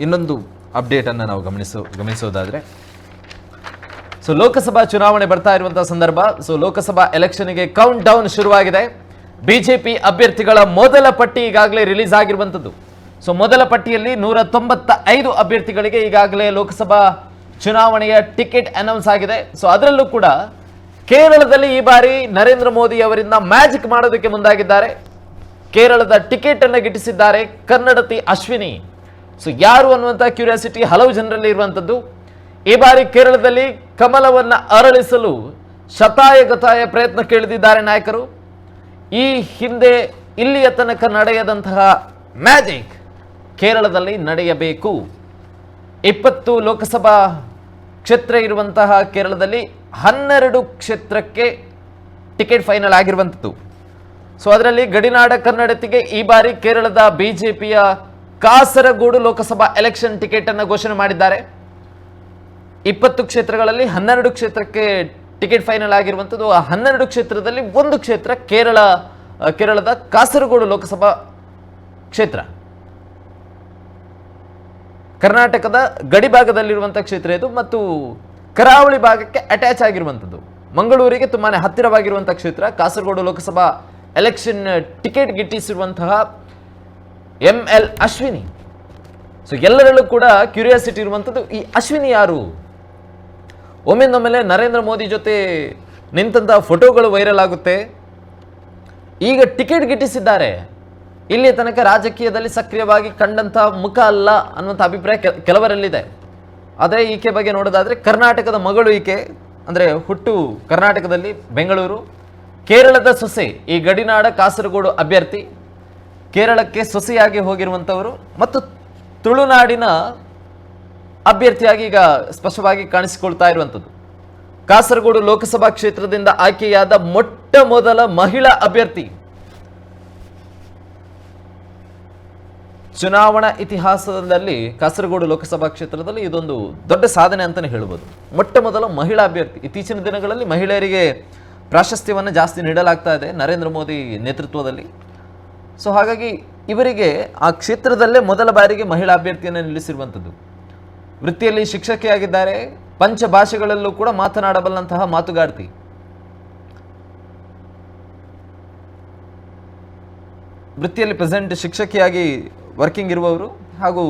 ಇನ್ನೊಂದು ಅಪ್ಡೇಟ್ ಅನ್ನು ನಾವು ಗಮನಿಸೋ, ಗಮನಿಸೋದಾದ್ರೆ ಸೊ ಲೋಕಸಭಾ ಚುನಾವಣೆ ಬರ್ತಾ ಇರುವಂತಹ ಸಂದರ್ಭ ಸೊ ಲೋಕಸಭಾ ಎಲೆಕ್ಷನ್ಗೆ ಕೌಂಟ್ ಡೌನ್ ಶುರುವಾಗಿದೆ. ಬಿಜೆಪಿ ಅಭ್ಯರ್ಥಿಗಳ ಮೊದಲ ಪಟ್ಟಿ ಈಗಾಗಲೇ ರಿಲೀಸ್ ಆಗಿರುವಂಥದ್ದು. ಸೊ ಮೊದಲ ಪಟ್ಟಿಯಲ್ಲಿ ನೂರ ತೊಂಬತ್ತ ಐದು ಅಭ್ಯರ್ಥಿಗಳಿಗೆ ಈಗಾಗಲೇ ಲೋಕಸಭಾ ಚುನಾವಣೆಯ ಟಿಕೆಟ್ ಅನೌನ್ಸ್ ಆಗಿದೆ. ಸೊ ಅದರಲ್ಲೂ ಕೂಡ ಕೇರಳದಲ್ಲಿ ಈ ಬಾರಿ ನರೇಂದ್ರ ಮೋದಿ ಅವರಿಂದ ಮ್ಯಾಜಿಕ್ ಮಾಡೋದಕ್ಕೆ ಮುಂದಾಗಿದ್ದಾರೆ. ಕೇರಳದ ಟಿಕೆಟ್ ಅನ್ನು ಗಿಟ್ಟಿಸಿದ್ದಾರೆ ಕನ್ನಡತಿ ಅಶ್ವಿನಿ. ಸೊ ಯಾರು ಅನ್ನುವಂಥ ಕ್ಯೂರಿಯಾಸಿಟಿ ಹಲವು ಜನರಲ್ಲಿ ಇರುವಂಥದ್ದು. ಈ ಬಾರಿ ಕೇರಳದಲ್ಲಿ ಕಮಲವನ್ನು ಅರಳಿಸಲು ಶತಾಯ ಗತಾಯ ಪ್ರಯತ್ನ ಕೇಳಿದಿದ್ದಾರೆ ನಾಯಕರು. ಈ ಹಿಂದೆ ಇಲ್ಲಿಯ ತನಕ ನಡೆಯದಂತಹ ಮ್ಯಾಜಿಕ್ ಕೇರಳದಲ್ಲಿ ನಡೆಯಬೇಕು. ಇಪ್ಪತ್ತು ಲೋಕಸಭಾ ಕ್ಷೇತ್ರ ಇರುವಂತಹ ಕೇರಳದಲ್ಲಿ ಹನ್ನೆರಡು ಕ್ಷೇತ್ರಕ್ಕೆ ಟಿಕೆಟ್ ಫೈನಲ್ ಆಗಿರುವಂಥದ್ದು. ಸೊ ಅದರಲ್ಲಿ ಗಡಿನಾಡ ಕನ್ನಡತಿಗೆ ಈ ಬಾರಿ ಕೇರಳದ ಬಿಜೆಪಿಯ ಕಾಸರಗೋಡು ಲೋಕಸಭಾ ಎಲೆಕ್ಷನ್ ಟಿಕೆಟ್ ಅನ್ನು ಘೋಷಣೆ ಮಾಡಿದ್ದಾರೆ. ಇಪ್ಪತ್ತು ಕ್ಷೇತ್ರಗಳಲ್ಲಿ ಹನ್ನೆರಡು ಕ್ಷೇತ್ರಕ್ಕೆ ಟಿಕೆಟ್ ಫೈನಲ್ ಆಗಿರುವಂಥದ್ದು. ಆ ಹನ್ನೆರಡು ಕ್ಷೇತ್ರದಲ್ಲಿ ಒಂದು ಕ್ಷೇತ್ರ ಕೇರಳ ಕೇರಳದ ಕಾಸರಗೋಡು ಲೋಕಸಭಾ ಕ್ಷೇತ್ರ. ಕರ್ನಾಟಕದ ಗಡಿ ಭಾಗದಲ್ಲಿರುವಂಥ ಕ್ಷೇತ್ರ ಇದು ಮತ್ತು ಕರಾವಳಿ ಭಾಗಕ್ಕೆ ಅಟ್ಯಾಚ್ ಆಗಿರುವಂಥದ್ದು. ಮಂಗಳೂರಿಗೆ ತುಂಬಾ ಹತ್ತಿರವಾಗಿರುವಂಥ ಕ್ಷೇತ್ರ. ಕಾಸರಗೋಡು ಲೋಕಸಭಾ ಎಲೆಕ್ಷನ್ ಟಿಕೆಟ್ ಗಿಟ್ಟಿಸಿರುವಂತಹ ಎಂ ಎಲ್ ಅಶ್ವಿನಿ. ಸೊ ಎಲ್ಲರಲ್ಲೂ ಕೂಡ ಕ್ಯೂರಿಯಾಸಿಟಿ ಇರುವಂಥದ್ದು ಈ ಅಶ್ವಿನಿ ಯಾರು? ಒಮ್ಮೆಂದೊಮ್ಮೆಲೆ ನರೇಂದ್ರ ಮೋದಿ ಜೊತೆ ನಿಂತಹ ಫೋಟೋಗಳು ವೈರಲ್ ಆಗುತ್ತೆ. ಈಗ ಟಿಕೆಟ್ ಗಿಟ್ಟಿಸಿದ್ದಾರೆ. ಇಲ್ಲಿ ತನಕ ರಾಜಕೀಯದಲ್ಲಿ ಸಕ್ರಿಯವಾಗಿ ಕಂಡಂಥ ಮುಖ ಅಲ್ಲ ಅನ್ನುವಂಥ ಅಭಿಪ್ರಾಯ ಕೆಲ- ಕೆಲವರಲ್ಲಿದೆ. ಆದರೆ ಈಕೆ ಬಗ್ಗೆ ನೋಡೋದಾದರೆ ಕರ್ನಾಟಕದ ಮಗಳು ಈಕೆ. ಅಂದರೆ ಹುಟ್ಟು ಕರ್ನಾಟಕದಲ್ಲಿ, ಬೆಂಗಳೂರು. ಕೇರಳದ ಸೊಸೆ, ಈ ಗಡಿನಾಡ ಕಾಸರಗೋಡು ಅಭ್ಯರ್ಥಿ. ಕೇರಳಕ್ಕೆ ಸೊಸೆಯಾಗಿ ಹೋಗಿರುವಂಥವರು ಮತ್ತು ತುಳುನಾಡಿನ ಅಭ್ಯರ್ಥಿಯಾಗಿ ಈಗ ಸ್ಪಷ್ಟವಾಗಿ ಕಾಣಿಸಿಕೊಳ್ತಾ ಇರುವಂಥದ್ದು. ಕಾಸರಗೋಡು ಲೋಕಸಭಾ ಕ್ಷೇತ್ರದಿಂದ ಆಯ್ಕೆಯಾದ ಮೊಟ್ಟ ಮೊದಲ ಮಹಿಳಾ ಅಭ್ಯರ್ಥಿ. ಚುನಾವಣಾ ಇತಿಹಾಸದಲ್ಲಿ ಕಾಸರಗೋಡು ಲೋಕಸಭಾ ಕ್ಷೇತ್ರದಲ್ಲಿ ಇದೊಂದು ದೊಡ್ಡ ಸಾಧನೆ ಅಂತಲೇ ಹೇಳ್ಬೋದು. ಮೊಟ್ಟ ಮೊದಲ ಮಹಿಳಾ ಅಭ್ಯರ್ಥಿ. ಇತ್ತೀಚಿನ ದಿನಗಳಲ್ಲಿ ಮಹಿಳೆಯರಿಗೆ ಪ್ರಾಶಸ್ತ್ಯವನ್ನು ಜಾಸ್ತಿ ನೀಡಲಾಗ್ತಾ ಇದೆ ನರೇಂದ್ರ ಮೋದಿ ನೇತೃತ್ವದಲ್ಲಿ. ಸೊ ಹಾಗಾಗಿ ಇವರಿಗೆ ಆ ಕ್ಷೇತ್ರದಲ್ಲೇ ಮೊದಲ ಬಾರಿಗೆ ಮಹಿಳಾ ಅಭ್ಯರ್ಥಿಯನ್ನು ನಿಲ್ಲಿಸಿರುವಂಥದ್ದು. ವೃತ್ತಿಯಲ್ಲಿ ಶಿಕ್ಷಕಿಯಾಗಿದ್ದಾರೆ ಪಂಚ ಭಾಷೆಗಳಲ್ಲೂ ಕೂಡ ಮಾತನಾಡಬಲ್ಲಂತಹ ಮಾತುಗಾರ್ತಿ. ವೃತ್ತಿಯಲ್ಲಿ ಪ್ರೆಸೆಂಟ್ ಶಿಕ್ಷಕಿಯಾಗಿ ವರ್ಕಿಂಗ್ ಇರುವವರು ಹಾಗೂ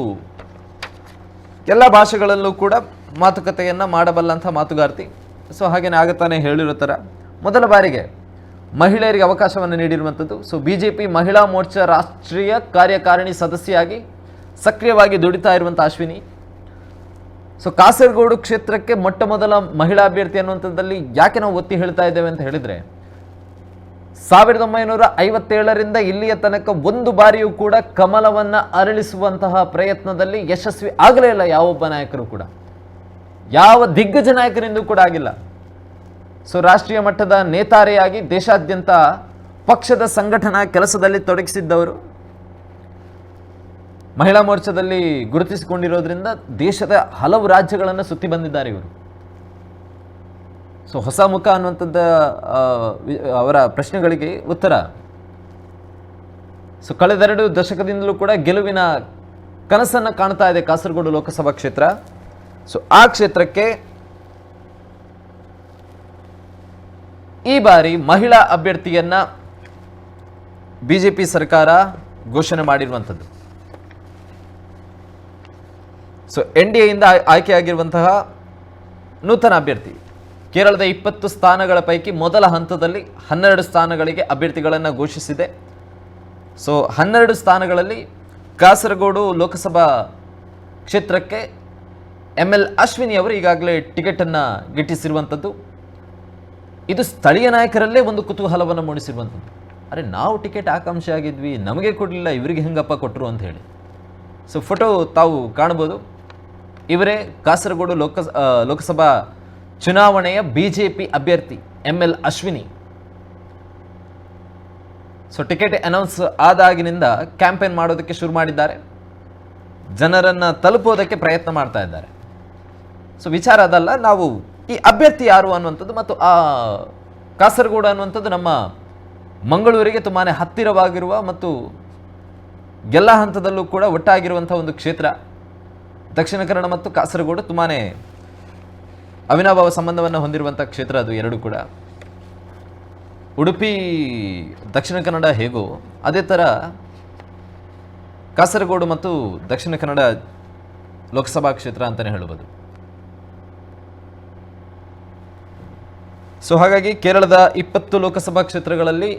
ಎಲ್ಲ ಭಾಷೆಗಳಲ್ಲೂ ಕೂಡ ಮಾತುಕತೆಯನ್ನು ಮಾಡಬಲ್ಲಂಥ ಮಾತುಗಾರ್ತಿ. ಸೊ ಹಾಗೇನೆ ಆಗತಾನೆ ಹೇಳಿರೋ ಥರ ಮೊದಲ ಬಾರಿಗೆ ಮಹಿಳೆಯರಿಗೆ ಅವಕಾಶವನ್ನು ನೀಡಿರುವಂಥದ್ದು. ಸೊ ಬಿ ಜೆ ಪಿ ಮಹಿಳಾ ಮೋರ್ಚಾ ರಾಷ್ಟ್ರೀಯ ಕಾರ್ಯಕಾರಿಣಿ ಸದಸ್ಯೆಯಾಗಿ ಸಕ್ರಿಯವಾಗಿ ದುಡಿತಾ ಇರುವಂಥ ಅಶ್ವಿನಿ. ಸೊ ಕಾಸರಗೋಡು ಕ್ಷೇತ್ರಕ್ಕೆ ಮೊಟ್ಟ ಮೊದಲ ಮಹಿಳಾ ಅಭ್ಯರ್ಥಿ ಅನ್ನುವಂಥದ್ದಲ್ಲಿ ಯಾಕೆ ನಾವು ಒತ್ತಿ ಹೇಳ್ತಾ ಇದ್ದೇವೆ ಅಂತ ಹೇಳಿದರೆ, ಸಾವಿರದ ಒಂಬೈನೂರ ಐವತ್ತೇಳರಿಂದ ಇಲ್ಲಿಯ ತನಕ ಒಂದು ಬಾರಿಯೂ ಕೂಡ ಕಮಲವನ್ನ ಅರಳಿಸುವಂತಹ ಪ್ರಯತ್ನದಲ್ಲಿ ಯಶಸ್ವಿ ಆಗಲೇ ಇಲ್ಲ ಯಾವೊಬ್ಬ ನಾಯಕರು ಕೂಡ. ಯಾವ ದಿಗ್ಗಜ ನಾಯಕರಿಂದೂ ಕೂಡ ಆಗಿಲ್ಲ. ಸೊ ರಾಷ್ಟ್ರೀಯ ಮಟ್ಟದ ನೇತಾರೆಯಾಗಿ ದೇಶಾದ್ಯಂತ ಪಕ್ಷದ ಸಂಘಟನಾ ಕೆಲಸದಲ್ಲಿ ತೊಡಗಿಸಿದ್ದವರು. ಮಹಿಳಾ ಮೋರ್ಚಾದಲ್ಲಿ ಗುರುತಿಸಿಕೊಂಡಿರೋದ್ರಿಂದ ದೇಶದ ಹಲವು ರಾಜ್ಯಗಳನ್ನು ಸುತ್ತಿ ಬಂದಿದ್ದಾರೆ ಇವರು. ಸೊ ಹೊಸ ಮುಖ ಅನ್ನುವಂಥದ್ದ ಅವರ ಪ್ರಶ್ನೆಗಳಿಗೆ ಉತ್ತರ. ಸೊ ಕಳೆದೆರಡು ದಶಕದಿಂದಲೂ ಕೂಡ ಗೆಲುವಿನ ಕನಸನ್ನು ಕಾಣ್ತಾ ಇದೆ ಕಾಸರಗೋಡು ಲೋಕಸಭಾ ಕ್ಷೇತ್ರ. ಸೊ ಆ ಕ್ಷೇತ್ರಕ್ಕೆ ಈ ಬಾರಿ ಮಹಿಳಾ ಅಭ್ಯರ್ಥಿಯನ್ನ ಬಿಜೆಪಿ ಸರ್ಕಾರ ಘೋಷಣೆ ಮಾಡಿರುವಂಥದ್ದು. ಸೊ ಎನ್ ಡಿ ಎಯಿಂದ ಆಯ್ಕೆಯಾಗಿರುವಂತಹ ನೂತನ ಅಭ್ಯರ್ಥಿ. ಕೇರಳದ ಇಪ್ಪತ್ತು ಸ್ಥಾನಗಳ ಪೈಕಿ ಮೊದಲ ಹಂತದಲ್ಲಿ ಹನ್ನೆರಡು ಸ್ಥಾನಗಳಿಗೆ ಅಭ್ಯರ್ಥಿಗಳನ್ನು ಘೋಷಿಸಿದೆ. ಸೊ ಹನ್ನೆರಡು ಸ್ಥಾನಗಳಲ್ಲಿ ಕಾಸರಗೋಡು ಲೋಕಸಭಾ ಕ್ಷೇತ್ರಕ್ಕೆ ಎಂ ಎಲ್ ಅಶ್ವಿನಿ ಅವರು ಈಗಾಗಲೇ ಟಿಕೆಟನ್ನು ಗಿಟ್ಟಿಸಿರುವಂಥದ್ದು. ಇದು ಸ್ಥಳೀಯ ನಾಯಕರಲ್ಲೇ ಒಂದು ಕುತೂಹಲವನ್ನು ಮೂಡಿಸಿರುವಂಥದ್ದು. ಅರೆ ನಾವು ಟಿಕೆಟ್ ಆಕಾಂಕ್ಷೆ ಆಗಿದ್ವಿ, ನಮಗೆ ಕೊಡಲಿಲ್ಲ, ಇವರಿಗೆ ಹೆಂಗಪ್ಪ ಕೊಟ್ಟರು ಅಂತ ಹೇಳಿ. ಸೊ ಫೋಟೋ ತಾವು ಕಾಣ್ಬೋದು. ಇವರೇ ಕಾಸರಗೋಡು ಲೋಕ ಲೋಕಸಭಾ ಚುನಾವಣೆಯ ಬಿ ಜೆ ಪಿ ಅಭ್ಯರ್ಥಿ M L Ashwini. So ticket announce ಆದಾಗಿನಿಂದ campaign ಮಾಡೋದಕ್ಕೆ ಶುರು ಮಾಡಿದ್ದಾರೆ. ಜನರನ್ನು ತಲುಪೋದಕ್ಕೆ ಪ್ರಯತ್ನ ಮಾಡ್ತಾ ಇದ್ದಾರೆ. ಸೊ ವಿಚಾರ ಅದಲ್ಲ, ನಾವು ಈ ಅಭ್ಯರ್ಥಿ ಯಾರು ಅನ್ನುವಂಥದ್ದು ಮತ್ತು ಆ ಕಾಸರಗೋಡು ಅನ್ನುವಂಥದ್ದು ನಮ್ಮ ಮಂಗಳೂರಿಗೆ ತುಂಬಾ ಹತ್ತಿರವಾಗಿರುವ ಮತ್ತು ಎಲ್ಲ ಹಂತದಲ್ಲೂ ಕೂಡ ಒಟ್ಟಾಗಿರುವಂಥ ಒಂದು ಕ್ಷೇತ್ರ. ದಕ್ಷಿಣ ಕನ್ನಡ ಮತ್ತು ಕಾಸರಗೋಡು ತುಂಬಾ ಅವಿನಾಭಾವ ಸಂಬಂಧವನ್ನು ಹೊಂದಿರುವಂಥ ಕ್ಷೇತ್ರ ಅದು ಎರಡು ಕೂಡ. ಉಡುಪಿ, ದಕ್ಷಿಣ ಕನ್ನಡ ಹೇಗೋ ಅದೇ ಥರ ಕಾಸರಗೋಡು ಮತ್ತು ದಕ್ಷಿಣ ಕನ್ನಡ ಲೋಕಸಭಾ ಕ್ಷೇತ್ರ ಅಂತಲೇ ಹೇಳ್ಬೋದು. ಸೊ ಹಾಗಾಗಿ ಕೇರಳದ ಇಪ್ಪತ್ತು ಲೋಕಸಭಾ ಕ್ಷೇತ್ರಗಳಲ್ಲಿ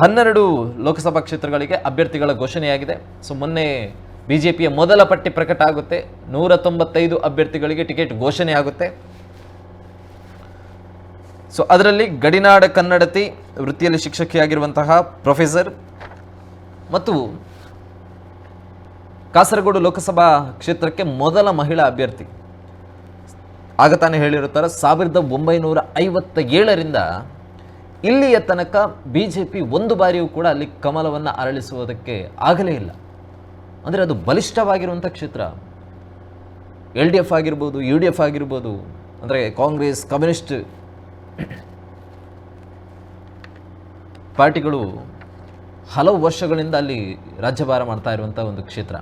ಹನ್ನೆರಡು ಲೋಕಸಭಾ ಕ್ಷೇತ್ರಗಳಿಗೆ ಅಭ್ಯರ್ಥಿಗಳ ಘೋಷಣೆಯಾಗಿದೆ. ಸೊ ಮೊನ್ನೆ ಬಿ ಜೆ ಪಿಯ ಮೊದಲ ಪಟ್ಟಿ ಪ್ರಕಟ ಆಗುತ್ತೆ. ನೂರ ತೊಂಬತ್ತೈದು ಅಭ್ಯರ್ಥಿಗಳಿಗೆ ಟಿಕೆಟ್ ಘೋಷಣೆ ಆಗುತ್ತೆ. ಸೊ ಅದರಲ್ಲಿ ಗಡಿನಾಡ ಕನ್ನಡತಿ ವೃತ್ತಿಯಲ್ಲಿ ಶಿಕ್ಷಕಿಯಾಗಿರುವಂತಹ ಪ್ರೊಫೆಸರ್ ಮತ್ತು ಕಾಸರಗೋಡು ಲೋಕಸಭಾ ಕ್ಷೇತ್ರಕ್ಕೆ ಮೊದಲ ಮಹಿಳಾ ಅಭ್ಯರ್ಥಿ. ಆಗ ತಾನೇ ಹೇಳಿರುತ್ತಾರೆ, ಸಾವಿರದ ಒಂಬೈನೂರ ಐವತ್ತ ಏಳರಿಂದ ಇಲ್ಲಿಯ ತನಕ ಬಿ ಜೆ ಪಿ ಒಂದು ಬಾರಿಯೂ ಕೂಡ ಅಲ್ಲಿ ಕಮಲವನ್ನು ಅರಳಿಸುವುದಕ್ಕೆ ಆಗಲೇ ಇಲ್ಲ. ಅಂದರೆ ಅದು ಬಲಿಷ್ಠವಾಗಿರುವಂಥ ಕ್ಷೇತ್ರ. ಎಲ್ ಡಿ ಎಫ್ ಆಗಿರ್ಬೋದು, ಯು ಡಿ ಎಫ್ ಆಗಿರ್ಬೋದು, ಅಂದರೆ ಕಾಂಗ್ರೆಸ್, ಕಮ್ಯುನಿಸ್ಟ್ ಪಾರ್ಟಿಗಳು ಹಲವು ವರ್ಷಗಳಿಂದ ಅಲ್ಲಿ ರಾಜ್ಯಭಾರ ಮಾಡ್ತಾ ಇರುವಂಥ ಒಂದು ಕ್ಷೇತ್ರ.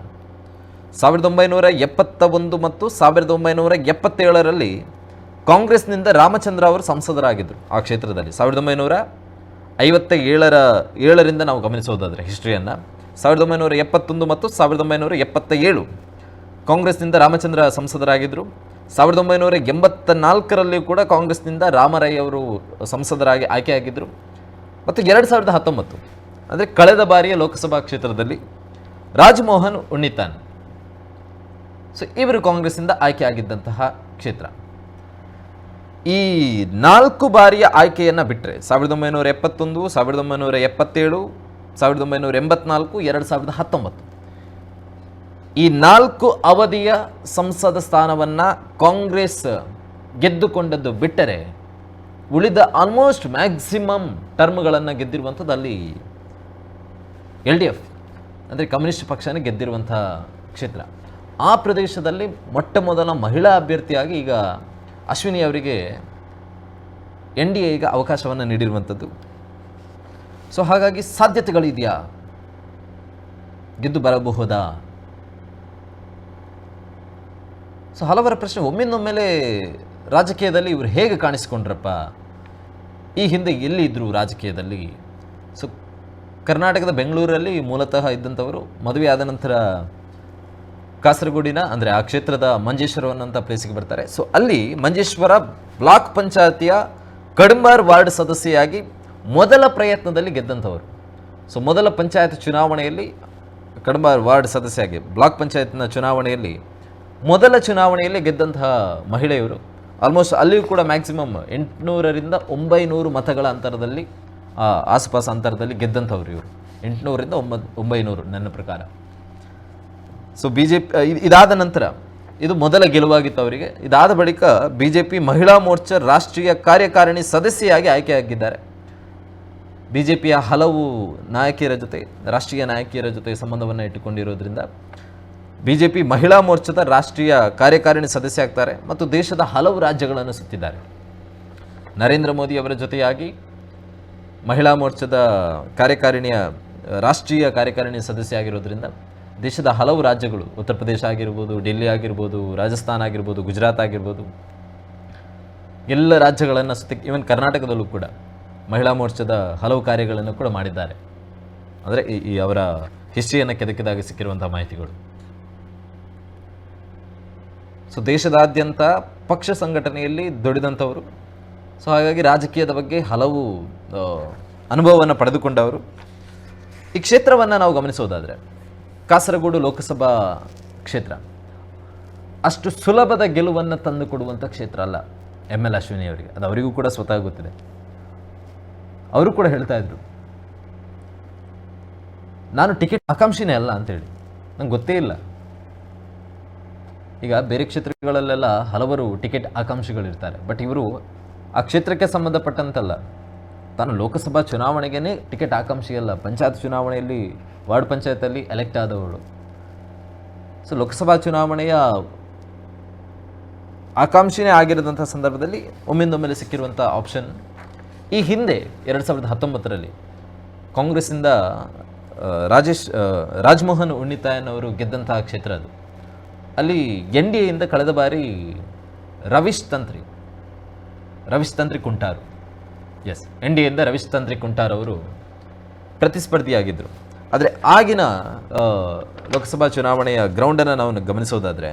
ಸಾವಿರದ ಒಂಬೈನೂರ ಎಪ್ಪತ್ತ ಒಂದು ಮತ್ತು ಸಾವಿರದ ಒಂಬೈನೂರ ಎಪ್ಪತ್ತೇಳರಲ್ಲಿ ಕಾಂಗ್ರೆಸ್ನಿಂದ ರಾಮಚಂದ್ರ ಅವರು ಸಂಸದರಾಗಿದ್ದರು ಆ ಕ್ಷೇತ್ರದಲ್ಲಿ. ಸಾವಿರದ ಒಂಬೈನೂರ ಐವತ್ತ ಏಳರ ಏಳರಿಂದ ನಾವು ಗಮನಿಸೋದಾದರೆ ಹಿಸ್ಟ್ರಿಯನ್ನು ಸಾವಿರದ ಒಂಬೈನೂರ ಎಪ್ಪತ್ತೊಂದು ಮತ್ತು ಸಾವಿರದ ಒಂಬೈನೂರ ಎಪ್ಪತ್ತ ಏಳು ಕಾಂಗ್ರೆಸ್ನಿಂದ ರಾಮಚಂದ್ರ ಸಂಸದರಾಗಿದ್ದರು. ಸಾವಿರದ ಒಂಬೈನೂರ ಎಂಬತ್ತ ನಾಲ್ಕರಲ್ಲಿಯೂ ಕೂಡ ಕಾಂಗ್ರೆಸ್ನಿಂದ ರಾಮರೈ ಅವರು ಸಂಸದರಾಗಿ ಆಯ್ಕೆಯಾಗಿದ್ದರು ಮತ್ತು ಎರಡು ಸಾವಿರದ ಹತ್ತೊಂಬತ್ತು, ಅಂದರೆ ಕಳೆದ ಬಾರಿಯ ಲೋಕಸಭಾ ಕ್ಷೇತ್ರದಲ್ಲಿ ರಾಜಮೋಹನ್ ಉಣ್ಣಿತಾನ್. ಸೊ ಇವರು ಕಾಂಗ್ರೆಸ್ಸಿಂದ ಆಯ್ಕೆಯಾಗಿದ್ದಂತಹ ಕ್ಷೇತ್ರ. ಈ ನಾಲ್ಕು ಬಾರಿಯ ಆಯ್ಕೆಯನ್ನು ಬಿಟ್ಟರೆ ಸಾವಿರದ ಒಂಬೈನೂರ ಎಪ್ಪತ್ತೊಂದು, ಸಾವಿರದ ಒಂಬೈನೂರ ಎಪ್ಪತ್ತೇಳು, ಸಾವಿರದ ಒಂಬೈನೂರ ಎಂಬತ್ನಾಲ್ಕು, ಎರಡು ಸಾವಿರದ ಹತ್ತೊಂಬತ್ತು. ಈ ನಾಲ್ಕು ಅವಧಿಯ ಸಂಸದ ಸ್ಥಾನವನ್ನು ಕಾಂಗ್ರೆಸ್ ಗೆದ್ದುಕೊಂಡದ್ದು ಬಿಟ್ಟರೆ ಉಳಿದ ಆಲ್ಮೋಸ್ಟ್ ಮ್ಯಾಕ್ಸಿಮಮ್ ಟರ್ಮ್ಗಳನ್ನು ಗೆದ್ದಿರುವಂಥದ್ದು ಅಲ್ಲಿ ಎಲ್ ಡಿ ಎಫ್, ಅಂದರೆ ಕಮ್ಯುನಿಸ್ಟ್ ಪಕ್ಷನೇ ಗೆದ್ದಿರುವಂಥ ಕ್ಷೇತ್ರ. ಆ ಪ್ರದೇಶದಲ್ಲಿ ಮೊಟ್ಟ ಮೊದಲ ಮಹಿಳಾ ಅಭ್ಯರ್ಥಿಯಾಗಿ ಈಗ ಅಶ್ವಿನಿ ಅವರಿಗೆ ಎನ್ ಡಿ ಎ ಅವಕಾಶವನ್ನು ನೀಡಿರುವಂಥದ್ದು. ಸೊ ಹಾಗಾಗಿ ಸಾಧ್ಯತೆಗಳಿದೆಯಾ? ಗೆದ್ದು ಬರಬಹುದಾ? ಸೊ ಹಲವರ ಪ್ರಶ್ನೆ ಒಮ್ಮಿಂದೊಮ್ಮೆಲೆ ರಾಜಕೀಯದಲ್ಲಿ ಇವರು ಹೇಗೆ ಕಾಣಿಸ್ಕೊಂಡ್ರಪ್ಪ? ಈ ಹಿಂದೆ ಎಲ್ಲಿ ಇದ್ದರು ರಾಜಕೀಯದಲ್ಲಿ? ಸೊ ಕರ್ನಾಟಕದ ಬೆಂಗಳೂರಲ್ಲಿ ಮೂಲತಃ ಇದ್ದಂಥವರು ಮದುವೆ ಆದ ನಂತರ ಕಾಸರಗೋಡಿನ, ಅಂದರೆ ಆ ಕ್ಷೇತ್ರದ ಮಂಜೇಶ್ವರ ಅನ್ನೋಂಥ ಪ್ಲೇಸಿಗೆ ಬರ್ತಾರೆ. ಸೊ ಅಲ್ಲಿ ಮಂಜೇಶ್ವರ ಬ್ಲಾಕ್ ಪಂಚಾಯತಿಯ ಕಡಂಬಾರ್ ವಾರ್ಡ್ ಸದಸ್ಯೆಯಾಗಿ ಮೊದಲ ಪ್ರಯತ್ನದಲ್ಲಿ ಗೆದ್ದಂಥವರು. ಸೊ ಮೊದಲ ಪಂಚಾಯತ್ ಚುನಾವಣೆಯಲ್ಲಿ ಕಡಂಬಾರ್ ವಾರ್ಡ್ ಸದಸ್ಯೆಯಾಗಿ, ಬ್ಲಾಕ್ ಪಂಚಾಯತ್ನ ಚುನಾವಣೆಯಲ್ಲಿ ಮೊದಲ ಚುನಾವಣೆಯಲ್ಲಿ ಗೆದ್ದಂತಹ ಮಹಿಳೆಯವರು ಆಲ್ಮೋಸ್ಟ್ ಅಲ್ಲಿಯೂ ಕೂಡ ಮ್ಯಾಕ್ಸಿಮಮ್ ಎಂಟುನೂರರಿಂದ ಒಂಬೈನೂರು ಮತಗಳ ಅಂತರದಲ್ಲಿ ಆಸುಪಾಸು ಅಂತರದಲ್ಲಿ ಗೆದ್ದಂಥವ್ರು ಇವರು. ಎಂಟುನೂರಿಂದ ಒಂಬತ್ತು ಒಂಬೈನೂರು ನನ್ನ ಪ್ರಕಾರ. ಸೊ ಬಿ ಜೆ ಪಿ ಇದಾದ ನಂತರ ಇದು ಮೊದಲ ಗೆಲುವಾಗಿತ್ತು ಅವರಿಗೆ. ಇದಾದ ಬಳಿಕ ಬಿ ಜೆ ಪಿ ಮಹಿಳಾ ಮೋರ್ಚಾ ರಾಷ್ಟ್ರೀಯ ಕಾರ್ಯಕಾರಿಣಿ ಸದಸ್ಯೆಯಾಗಿ ಆಯ್ಕೆಯಾಗಿದ್ದಾರೆ. ಬಿ ಜೆ ಪಿಯ ಹಲವು ನಾಯಕಿಯರ ಜೊತೆ, ರಾಷ್ಟ್ರೀಯ ನಾಯಕಿಯರ ಜೊತೆ ಸಂಬಂಧವನ್ನು ಇಟ್ಟುಕೊಂಡಿರೋದ್ರಿಂದ ಬಿ ಜೆ ಪಿ ಮಹಿಳಾ ಮೋರ್ಚಾದ ರಾಷ್ಟ್ರೀಯ ಕಾರ್ಯಕಾರಿಣಿ ಸದಸ್ಯ ಆಗ್ತಾರೆ ಮತ್ತು ದೇಶದ ಹಲವು ರಾಜ್ಯಗಳನ್ನು ಸುತ್ತಿದ್ದಾರೆ. ನರೇಂದ್ರ ಮೋದಿ ಅವರ ಜೊತೆಯಾಗಿ ಮಹಿಳಾ ಮೋರ್ಚಾದ ಕಾರ್ಯಕಾರಿಣಿಯ, ರಾಷ್ಟ್ರೀಯ ಕಾರ್ಯಕಾರಿಣಿ ಸದಸ್ಯ ಆಗಿರೋದ್ರಿಂದ ದೇಶದ ಹಲವು ರಾಜ್ಯಗಳು, ಉತ್ತರ ಪ್ರದೇಶ ಆಗಿರ್ಬೋದು, ಡೆಲ್ಲಿ ಆಗಿರ್ಬೋದು, ರಾಜಸ್ಥಾನ ಆಗಿರ್ಬೋದು, ಗುಜರಾತ್ ಆಗಿರ್ಬೋದು, ಎಲ್ಲ ರಾಜ್ಯಗಳನ್ನು ಸುತ್ತಿ ಈವನ್ ಕರ್ನಾಟಕದಲ್ಲೂ ಕೂಡ ಮಹಿಳಾ ಮೋರ್ಚಾದ ಹಲವು ಕಾರ್ಯಗಳನ್ನು ಕೂಡ ಮಾಡಿದ್ದಾರೆ. ಅಂದರೆ ಈ ಅವರ ಹಿಸ್ಟ್ರಿಯನ್ನು ಕೆದಕಿದಾಗ ಸಿಕ್ಕಿರುವಂಥ ಮಾಹಿತಿಗಳು. ಸೊ ದೇಶದಾದ್ಯಂತ ಪಕ್ಷ ಸಂಘಟನೆಯಲ್ಲಿ ದುಡಿದಂಥವರು ಸೊ ಹಾಗಾಗಿ ರಾಜಕೀಯದ ಬಗ್ಗೆ ಹಲವು ಅನುಭವವನ್ನು ಪಡೆದುಕೊಂಡವರು. ಈ ಕ್ಷೇತ್ರವನ್ನು ನಾವು ಗಮನಿಸೋದಾದರೆ ಕಾಸರಗೋಡು ಲೋಕಸಭಾ ಕ್ಷೇತ್ರ. ಅಷ್ಟು ಸುಲಭದ ಗೆಲುವನ್ನು ತಂದು ಕೊಡುವಂಥ ಕ್ಷೇತ್ರ ಅಲ್ಲ ಎಂ ಎಲ್ ಅಶ್ವಿನಿ ಅವರಿಗೆ. ಅದು ಅವರಿಗೂ ಕೂಡ ಸ್ವತಃ ಗೊತ್ತಿದೆ. ಅವರು ಕೂಡ ಹೇಳ್ತಾ ಇದ್ರು. ನಾನು ಟಿಕೆಟ್ ಆಕಾಂಕ್ಷಿನೇ ಅಲ್ಲ ಅಂತೇಳಿ. ನಂಗೆ ಗೊತ್ತೇ ಇಲ್ಲ. ಈಗ ಬೇರೆ ಕ್ಷೇತ್ರಗಳಲ್ಲೆಲ್ಲ ಹಲವರು ಟಿಕೆಟ್ ಆಕಾಂಕ್ಷಿಗಳಿರ್ತಾರೆ. ಬಟ್ ಇವರು ಆ ಕ್ಷೇತ್ರಕ್ಕೆ ಸಂಬಂಧಪಟ್ಟಂತಲ್ಲ. ತಾನು ಲೋಕಸಭಾ ಚುನಾವಣೆಗೇ ಟಿಕೆಟ್ ಆಕಾಂಕ್ಷಿಯಲ್ಲ ಪಂಚಾಯತ್ ಚುನಾವಣೆಯಲ್ಲಿ, ವಾರ್ಡ್ ಪಂಚಾಯತಲ್ಲಿ ಎಲೆಕ್ಟ್ ಆದವಳು. ಸೊ ಲೋಕಸಭಾ ಚುನಾವಣೆಯ ಆಕಾಂಕ್ಷಿನೇ ಆಗಿರದಂಥ ಸಂದರ್ಭದಲ್ಲಿ ಒಮ್ಮಿಂದೊಮ್ಮೆಲೆ ಸಿಕ್ಕಿರುವಂಥ ಆಪ್ಷನ್ ಈ ಹಿಂದೆ ಎರಡು ಸಾವಿರದ ಹತ್ತೊಂಬತ್ತರಲ್ಲಿ ಕಾಂಗ್ರೆಸ್ಸಿಂದ ರಾಜೇಶ್ ರಾಜ್ಮೋಹನ್ ಉಣ್ಣಿತಾಯನ್ ಅವರು ಗೆದ್ದಂತಹ ಕ್ಷೇತ್ರ ಅದು. ಅಲ್ಲಿ ಎನ್ ಡಿ ಎಯಿಂದ ಕಳೆದ ಬಾರಿ Ravish Tantri Ravish Tantri Kuntaru. S N D ಎಯಿಂದ Ravish Tantri Kuntar ಅವರು ಪ್ರತಿಸ್ಪರ್ಧಿಯಾಗಿದ್ದರು ಆದರೆ ಆಗಿನ ಲೋಕಸಭಾ ಚುನಾವಣೆಯ ಗ್ರೌಂಡನ್ನು ನಾವು ಗಮನಿಸೋದಾದರೆ,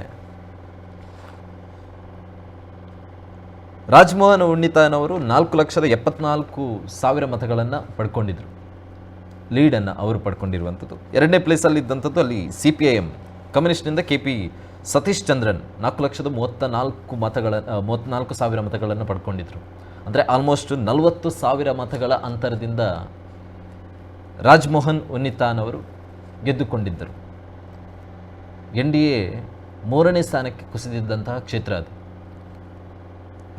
ರಾಜ್ಮೋಹನ್ ಉಣ್ಣಿತಾನವರು ನಾಲ್ಕು ಲಕ್ಷದ ಎಪ್ಪತ್ನಾಲ್ಕು ಸಾವಿರ ಮತಗಳನ್ನು ಪಡ್ಕೊಂಡಿದ್ರು. ಲೀಡನ್ನು ಅವರು ಪಡ್ಕೊಂಡಿರುವಂಥದ್ದು. ಎರಡನೇ ಪ್ಲೇಸಲ್ಲಿ ಇದ್ದಂಥದ್ದು ಅಲ್ಲಿ ಸಿ ಪಿ ಐ ಎಂ ಕಮ್ಯುನಿಸ್ಟ್ನಿಂದ ಕೆ ಪಿ ಸತೀಶ್ ಚಂದ್ರನ್ ನಾಲ್ಕು ಲಕ್ಷದ ಮೂವತ್ತ ನಾಲ್ಕು ಮತಗಳ ಮೂವತ್ತ್ನಾಲ್ಕು ಸಾವಿರ ಮತಗಳನ್ನು ಪಡ್ಕೊಂಡಿದ್ರು. ಅಂದರೆ ಆಲ್ಮೋಸ್ಟ್ ನಲವತ್ತು ಸಾವಿರ ಮತಗಳ ಅಂತರದಿಂದ ರಾಜ್ಮೋಹನ್ ಉನ್ನಿತಾನವರು ಗೆದ್ದುಕೊಂಡಿದ್ದರು. ಎನ್ ಡಿ ಎ ಮೂರನೇ ಸ್ಥಾನಕ್ಕೆ ಕುಸಿದಿದ್ದಂತಹ ಕ್ಷೇತ್ರ ಅದು.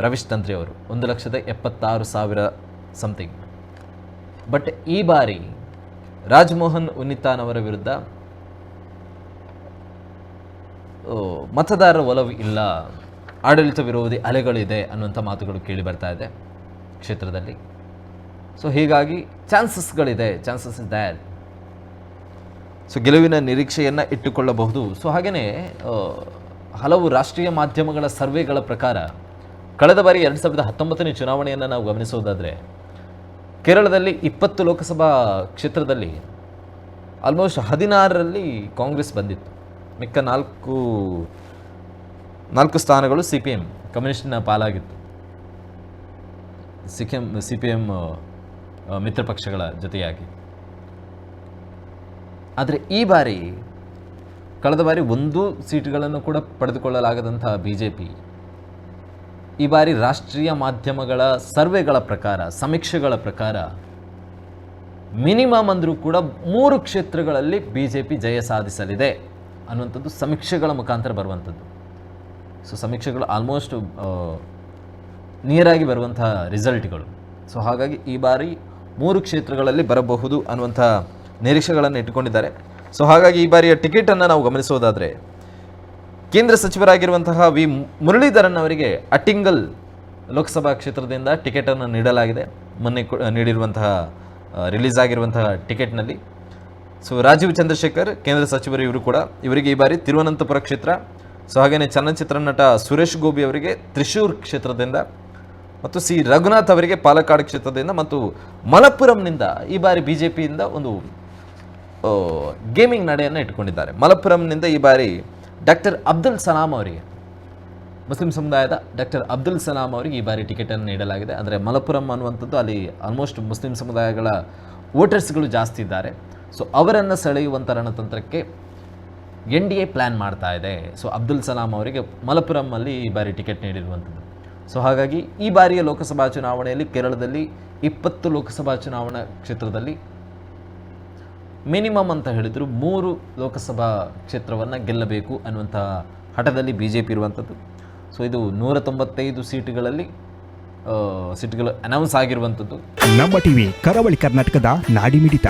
ರವೀಶ್ ತಂತ್ರಿ ಅವರು ಒಂದು ಲಕ್ಷದ ಎಪ್ಪತ್ತಾರು ಸಾವಿರ ಸಮಥಿಂಗ್ ಬಟ್ ಈ ಬಾರಿ ರಾಜ್ಮೋಹನ್ ಉನ್ನಿತಾನವರ ವಿರುದ್ಧ ಮತದಾರರ ಒಲವು ಇಲ್ಲ. ಆಡಳಿತ ವಿರೋಧಿ ಅಲೆಗಳಿದೆ ಅನ್ನುವಂಥ ಮಾತುಗಳು ಕೇಳಿ ಬರ್ತಾ ಇದೆ ಕ್ಷೇತ್ರದಲ್ಲಿ. ಸೊ ಹೀಗಾಗಿ ಚಾನ್ಸಸ್ಗಳಿದೆ ಚಾನ್ಸಸ್ ಇಸ್ ದ್ಯಾರ್ ಸೊ ಗೆಲುವಿನ ನಿರೀಕ್ಷೆಯನ್ನು ಇಟ್ಟುಕೊಳ್ಳಬಹುದು. ಸೊ ಹಾಗೆಯೇ ಹಲವು ರಾಷ್ಟ್ರೀಯ ಮಾಧ್ಯಮಗಳ ಸರ್ವೆಗಳ ಪ್ರಕಾರ ಕಳೆದ ಬಾರಿ ಎರಡು ಸಾವಿರದ ಹತ್ತೊಂಬತ್ತನೇ ಚುನಾವಣೆಯನ್ನು ನಾವು ಗಮನಿಸೋದಾದರೆ ಕೇರಳದಲ್ಲಿ ಇಪ್ಪತ್ತು ಲೋಕಸಭಾ ಕ್ಷೇತ್ರದಲ್ಲಿ ಆಲ್ಮೋಸ್ಟ್ ಹದಿನಾರರಲ್ಲಿ ಕಾಂಗ್ರೆಸ್ ಬಂದಿತ್ತು. ಮಿಕ್ಕ ನಾಲ್ಕು ನಾಲ್ಕು ಸ್ಥಾನಗಳು ಸಿ ಪಿ ಎಂ ಕಮ್ಯುನಿಸ್ಟಿನ ಪಾಲಾಗಿತ್ತು. C M C P M ಮಿತ್ರಪಕ್ಷಗಳ ಜೊತೆಯಾಗಿ. ಆದರೆ ಈ ಬಾರಿ ಕಳೆದ ಬಾರಿ ಒಂದು ಸೀಟುಗಳನ್ನು ಕೂಡ ಪಡೆದುಕೊಳ್ಳಲಾಗದಂತಹ ಬಿ ಜೆ ಪಿ ಈ ಬಾರಿ ರಾಷ್ಟ್ರೀಯ ಮಾಧ್ಯಮಗಳ ಸರ್ವೆಗಳ ಪ್ರಕಾರ, ಸಮೀಕ್ಷೆಗಳ ಪ್ರಕಾರ ಮಿನಿಮಮ್ ಅಂದರೂ ಕೂಡ ಮೂರು ಕ್ಷೇತ್ರಗಳಲ್ಲಿ ಬಿ ಜೆ ಪಿ ಜಯ ಸಾಧಿಸಲಿದೆ ಅನ್ನುವಂಥದ್ದು ಸಮೀಕ್ಷೆಗಳ ಮುಖಾಂತರ ಬರುವಂಥದ್ದು. ಸೊ ಸಮೀಕ್ಷೆಗಳು ಆಲ್ಮೋಸ್ಟ್ ನಿಯರಾಗಿ ಬರುವಂಥ ರಿಸಲ್ಟ್ಗಳು ಸೊ ಹಾಗಾಗಿ ಈ ಬಾರಿ ಮೂರು ಕ್ಷೇತ್ರಗಳಲ್ಲಿ ಬರಬಹುದು ಅನ್ನುವಂಥ ನಿರೀಕ್ಷೆಗಳನ್ನು ಇಟ್ಟುಕೊಂಡಿದ್ದಾರೆ. ಸೊ ಹಾಗಾಗಿ ಈ ಬಾರಿಯ ಟಿಕೆಟನ್ನು ನಾವು ಗಮನಿಸೋದಾದರೆ, ಕೇಂದ್ರ ಸಚಿವರಾಗಿರುವಂತಹ ವಿ ಮುರಳೀಧರನ್ ಅವರಿಗೆ ಅಟ್ಟಿಂಗಲ್ ಲೋಕಸಭಾ ಕ್ಷೇತ್ರದಿಂದ ಟಿಕೆಟನ್ನು ನೀಡಲಾಗಿದೆ. ಮೊನ್ನೆ ನೀಡಿರುವಂತಹ ರಿಲೀಸ್ ಆಗಿರುವಂತಹ ಟಿಕೆಟ್ನಲ್ಲಿ. ಸೊ ರಾಜೀವ್ ಚಂದ್ರಶೇಖರ್, ಕೇಂದ್ರ ಸಚಿವರು ಇವರು ಕೂಡ, ಇವರಿಗೆ ಈ ಬಾರಿ ತಿರುವನಂತಪುರ ಕ್ಷೇತ್ರ ಸೊ ಹಾಗೆಯೇ ಚಲನಚಿತ್ರ ನಟ ಸುರೇಶ್ ಗೋಬಿ ಅವರಿಗೆ ತ್ರಿಶೂರ್ ಕ್ಷೇತ್ರದಿಂದ ಮತ್ತು ಸಿ. ರಘುನಾಥ್ ಅವರಿಗೆ ಪಾಲಕ್ಕಾಡ್ ಕ್ಷೇತ್ರದಿಂದ ಮತ್ತು ಮಲಪ್ಪುರಂನಿಂದ ಈ ಬಾರಿ ಬಿ ಜೆ ಪಿಯಿಂದ ಒಂದು ಗೇಮಿಂಗ್ ನಡೆಯನ್ನು ಇಟ್ಕೊಂಡಿದ್ದಾರೆ ಮಲಪ್ಪುರಂನಿಂದ ಈ ಬಾರಿ ಡಾಕ್ಟರ್ ಅಬ್ದುಲ್ ಸಲಾಂ ಅವರಿಗೆ, ಮುಸ್ಲಿಂ ಸಮುದಾಯದ ಡಾಕ್ಟರ್ ಅಬ್ದುಲ್ ಸಲಾಂ ಅವರಿಗೆ ಈ ಬಾರಿ ಟಿಕೆಟನ್ನು ನೀಡಲಾಗಿದೆ. ಅಂದರೆ ಮಲಪ್ಪುರಂ ಅನ್ನುವಂಥದ್ದು ಅಲ್ಲಿ ಆಲ್ಮೋಸ್ಟ್ ಮುಸ್ಲಿಂ ಸಮುದಾಯಗಳ ವೋಟರ್ಸ್ಗಳು ಜಾಸ್ತಿ ಇದ್ದಾರೆ. ಸೊ ಅವರನ್ನು ಸೆಳೆಯುವಂಥ ರಣತಂತ್ರಕ್ಕೆ ಎನ್ ಡಿ ಎ ಪ್ಲ್ಯಾನ್ ಮಾಡ್ತಾ ಇದೆ. ಸೊ ಅಬ್ದುಲ್ ಸಲಾಂ ಅವರಿಗೆ ಮಲಪುರಂನಲ್ಲಿ ಈ ಬಾರಿ ಟಿಕೆಟ್ ನೀಡಿರುವಂಥದ್ದು. ಸೊ ಹಾಗಾಗಿ ಈ ಬಾರಿಯ ಲೋಕಸಭಾ ಚುನಾವಣೆಯಲ್ಲಿ ಕೇರಳದಲ್ಲಿ ಇಪ್ಪತ್ತು ಲೋಕಸಭಾ ಚುನಾವಣಾ ಕ್ಷೇತ್ರದಲ್ಲಿ ಮಿನಿಮಮ್ ಅಂತ ಹೇಳಿದ್ರು ಮೂರು ಲೋಕಸಭಾ ಕ್ಷೇತ್ರವನ್ನು ಗೆಲ್ಲಬೇಕು ಅನ್ನುವಂಥ ಹಠದಲ್ಲಿ ಬಿ ಜೆ ಪಿ ಇರುವಂಥದ್ದು. ಸೊ ಇದು ನೂರ ತೊಂಬತ್ತೈದು ಸೀಟುಗಳಲ್ಲಿ ಸೀಟ್ಗಳು ಅನೌನ್ಸ್ ಆಗಿರುವಂಥದ್ದು. ನಮ್ಮ ಟಿವಿ ಕರಾವಳಿ ಕರ್ನಾಟಕದ ನಾಡಿಮಿಡಿತ